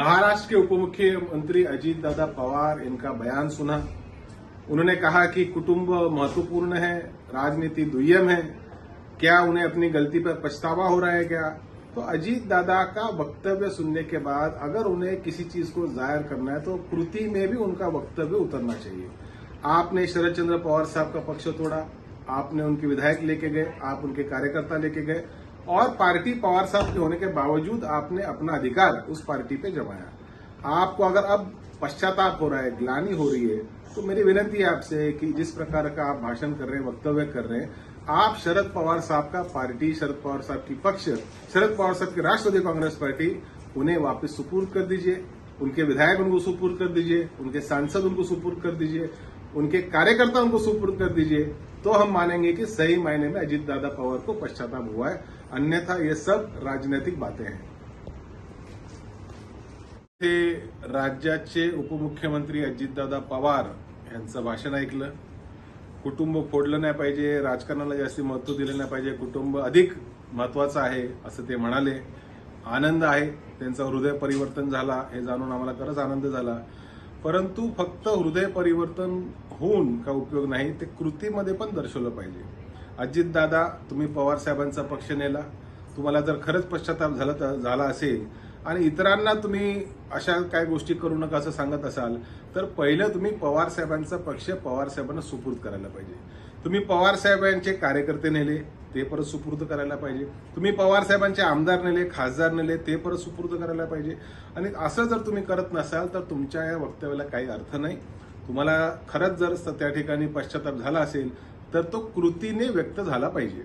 महाराष्ट्र के उप मुख्यमंत्री अजीत दादा पवार, इनका बयान सुना। उन्होंने कहा कि कुटुंब महत्वपूर्ण है, राजनीति दुय्यम है। क्या उन्हें अपनी गलती पर पछतावा हो रहा है क्या? तो अजीत दादा का वक्तव्य सुनने के बाद अगर उन्हें किसी चीज़ को ज़ाहिर करना है तो कृति में भी उनका वक्तव्य उतरना चाहिए। आपने शरद चंद्र पवार साहब का पक्ष तोड़ा, आपने उनके विधायक लेके गए, आप उनके कार्यकर्ता लेके गए और पार्टी पवार साहब के होने के बावजूद आपने अपना अधिकार उस पार्टी पे जमाया। आपको अगर अब पश्चाताप हो रहा है, ग्लानी हो रही है तो मेरी विनती है आपसे कि जिस प्रकार का आप भाषण कर रहे हैं, वक्तव्य कर रहे हैं, आप शरद पवार साहब का पार्टी, शरद पवार साहब की पक्ष, शरद पवार साहब की राष्ट्रवादी कांग्रेस पार्टी, उन्हें वापस सुपुर्द कर दीजिए, उनके विधायक उनको सुपुर्द कर दीजिए, उनके सांसद उनको सुपुर्द कर दीजिए, उनके कार्यकर्ता उनको सुपुर्द कर दीजिए। तो हम मानेंगे कि सही मायने में अजीत दादा पवार को पश्चाताप हुआ है। अन्यथा ये सब राजनीतिक बातें हैं। ते राज्याचे उपमुख्यमंत्री अजितदादा पवार यांचं भाषण ऐकलं. कुटुंब फोडलं नाही पाहिजे राजकारणाला जास्ती महत्त्व दिलं नाही पाहिजे कुटुंब अधिक महत्वाचं आहे असं ते म्हणाले. आनंद आहे त्यांचा हृदय परिवर्तन झाला हे जाणून आम्हाला खरंच आनंद झाला. परंतु फक्त हृदय परिवर्तन होऊन का उपयोग नाही ते कृतीमध्ये पण दर्शवलं पाहिजे. अजितदादा तुम्ही पवार साहेबांचा पक्ष नेला. तुम्हाला जर खरंच पश्चाताप झाला तर झाला असेल आणि इतरांना तुम्ही अशा काय गोष्टी करू नका असं सांगत असाल तर पहिलं तुम्ही पवार साहेबांचा पक्ष पवार साहेबांना सुपूर्द करायला पाहिजे. तुम्ही पवार साहेबांचे कार्यकर्ते नेले ते परत सुपूर्द करायला पाहिजे. तुम्ही पवार साहेबांचे आमदार नेले खासदार नेले ते परत सुपूर्द करायला पाहिजे. आणि असं जर तुम्ही करत नसाल तर तुमच्या या वक्तव्याला काही अर्थ नाही. तुम्हाला खरंच जर त्या ठिकाणी पश्चाताप झाला असेल तर तो कृतीने व्यक्त झाला पाहिजे.